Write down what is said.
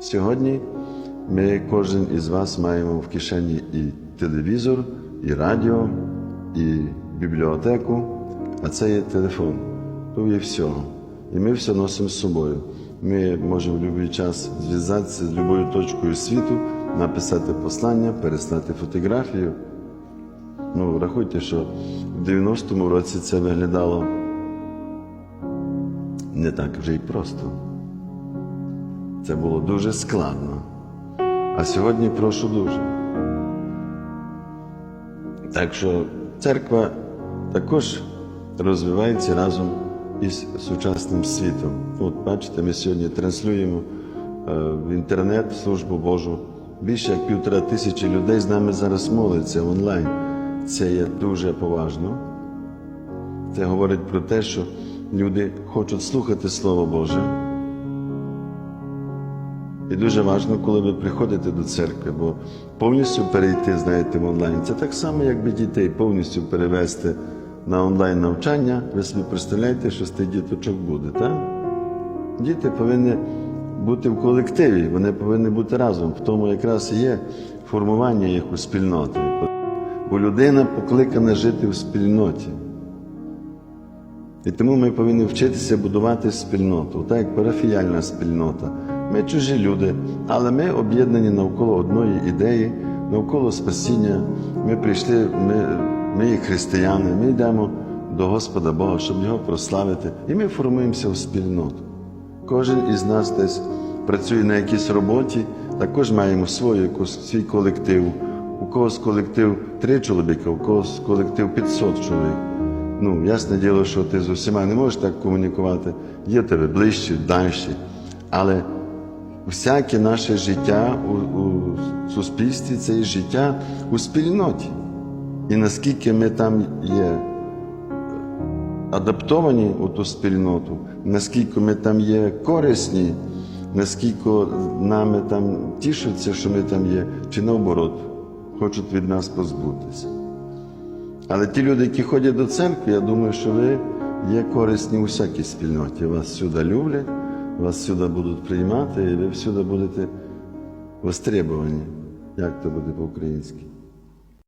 Сьогодні ми, кожен із вас, маємо в кишені і телевізор, і радіо, і бібліотеку, а це є телефон. Тут є все. І ми все носимо з собою. Ми можемо в будь-який час зв'язатися з будь-якою точкою світу, написати послання, переслати фотографію. Ну, рахуйте, що в 90-му році це виглядало не так вже й просто. Це було дуже складно. А сьогодні прошу дуже. Так що церква також розвивається разом із сучасним світом. От бачите, ми сьогодні транслюємо е, в інтернет службу Божу. Більше як півтора тисячі людей з нами зараз молиться онлайн. Це є дуже поважно. Це говорить про те, що люди хочуть слухати Слово Боже. І дуже важливо, коли ви приходите до церкви, бо повністю перейти, знаєте, в онлайн. Це так само, якби дітей повністю перевести на онлайн навчання. Ви собі представляєте, що з тих діточок буде, так? Діти повинні бути в колективі, вони повинні бути разом. В тому якраз є формування у спільноти. Бо людина покликана жити в спільноті. І тому ми повинні вчитися будувати спільноту, так як парафіяльна спільнота. Ми чужі люди, але ми об'єднані навколо одної ідеї, навколо спасіння. Ми прийшли, ми, ми є християни, ми йдемо до Господа Бога, щоб Його прославити. І ми формуємося в спільноту. Кожен із нас десь працює на якійсь роботі, також маємо свою, свій колектив. У когось колектив три чоловіка, у когось колектив 500 чоловік. Ну, ясне діло, що ти з усіма не можеш так комунікувати. Є тебе ближчі, дальші. Але всяке наше життя у, у суспільстві це є життя у спільноті. І наскільки ми там є адаптовані у ту спільноту, наскільки ми там є корисні, наскільки нами там тішаться, що ми там є, чи наоборот, хочуть від нас позбутися. Але ті люди, які ходять до церкви, я думаю, що ви є корисні у всякій спільноті. Вас сюди люблять, вас сюди будуть приймати, і ви всюди будете востребовані. Як то буде по-українськи?